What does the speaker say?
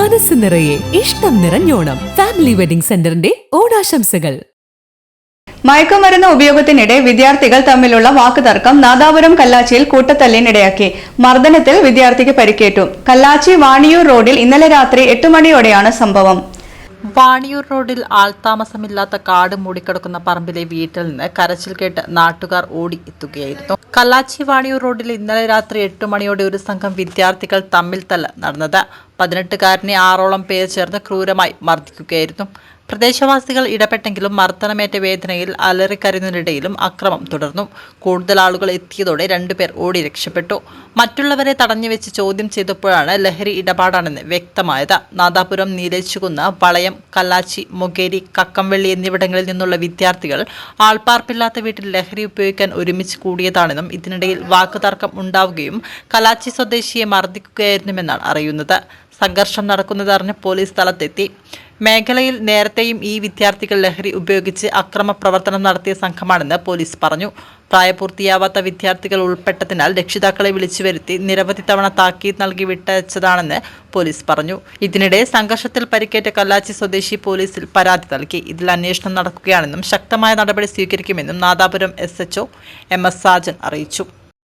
മനസ്സ് നിറയെ ഇഷ്ടം നിറഞ്ഞോണം. ഫാമിലി വെഡിംഗ് സെന്ററിന്റെ ഓണാശംസകൾ. മയക്കുമരുന്ന് ഉപയോഗത്തിനിടെ വിദ്യാർത്ഥികൾ തമ്മിലുള്ള വാക്കുതർക്കം നാദാപുരം കല്ലാച്ചിയിൽ കൂട്ടത്തല്ലിനിടയാക്കി. മർദ്ദനത്തിൽ വിദ്യാർത്ഥിക്ക് പരിക്കേറ്റു. കല്ലാച്ചി വാണിയൂർ റോഡിൽ ഇന്നലെ രാത്രി എട്ട് മണിയോടെയാണ് സംഭവം. വാണിയൂർ റോഡിൽ ആൾതാമസമില്ലാത്ത കാട് മൂടിക്കിടക്കുന്ന പറമ്പിലെ വീട്ടിൽ നിന്ന് കരച്ചിൽ കേട്ട് നാട്ടുകാർ ഓടി എത്തുകയായിരുന്നു. കല്ലാച്ചി വാണിയൂർ റോഡിൽ ഇന്നലെ രാത്രി എട്ട് മണിയോടെ ഒരു സംഘം വിദ്യാർത്ഥികൾ തമ്മിൽ തല്ല നടന്നത്. പതിനെട്ടുകാരനെ ആറോളം പേർ ചേർന്ന് ക്രൂരമായി മർദ്ദിക്കുകയായിരുന്നു. പ്രദേശവാസികൾ ഇടപെട്ടെങ്കിലും മർദ്ദനമേറ്റ വേദനയിൽ അലറിക്കരുന്നതിനിടയിലും അക്രമം തുടർന്നു. കൂടുതൽ ആളുകൾ എത്തിയതോടെ രണ്ടുപേർ ഓടി രക്ഷപ്പെട്ടു. മറ്റുള്ളവരെ തടഞ്ഞുവെച്ച് ചോദ്യം ചെയ്തപ്പോഴാണ് ലഹരി ഇടപാടാണെന്ന് വ്യക്തമായത്. നാദാപുരം നീലേച്ചുകുന്ന് വളയം കല്ലാച്ചി മൊകേരി കക്കംവെള്ളി എന്നിവിടങ്ങളിൽ നിന്നുള്ള വിദ്യാർത്ഥികൾ ആൾപ്പാർപ്പില്ലാത്ത വീട്ടിൽ ലഹരി ഉപയോഗിക്കാൻ ഒരുമിച്ച് കൂടിയതാണെന്നും ഇതിനിടയിൽ വാക്കുതർക്കം ഉണ്ടാവുകയും കലാച്ചി സ്വദേശിയെ മർദ്ദിക്കുകയായിരുന്നുവെന്നാണ് അറിയുന്നത്. സംഘർഷം നടക്കുന്നതറിഞ്ഞ് പോലീസ് സ്ഥലത്തെത്തി. മേഖലയിൽ നേരത്തെയും ഈ വിദ്യാർത്ഥികൾ ലഹരി ഉപയോഗിച്ച് അക്രമ പ്രവർത്തനം നടത്തിയ സംഘമാണെന്ന് പോലീസ് പറഞ്ഞു. പ്രായപൂർത്തിയാവാത്ത വിദ്യാർത്ഥികൾ ഉൾപ്പെട്ടതിനാൽ രക്ഷിതാക്കളെ വിളിച്ചു വരുത്തി നിരവധി തവണ താക്കീത് നൽകി വിട്ടയച്ചതാണെന്ന് പോലീസ് പറഞ്ഞു. ഇതിനിടെ സംഘർഷത്തിൽ പരിക്കേറ്റ കല്ലാച്ചി സ്വദേശി പോലീസിൽ പരാതി നൽകി. ഇതിൽ അന്വേഷണം നടക്കുകയാണെന്നും ശക്തമായ നടപടി സ്വീകരിക്കുമെന്നും Nadapuram S HO M S Sajan അറിയിച്ചു.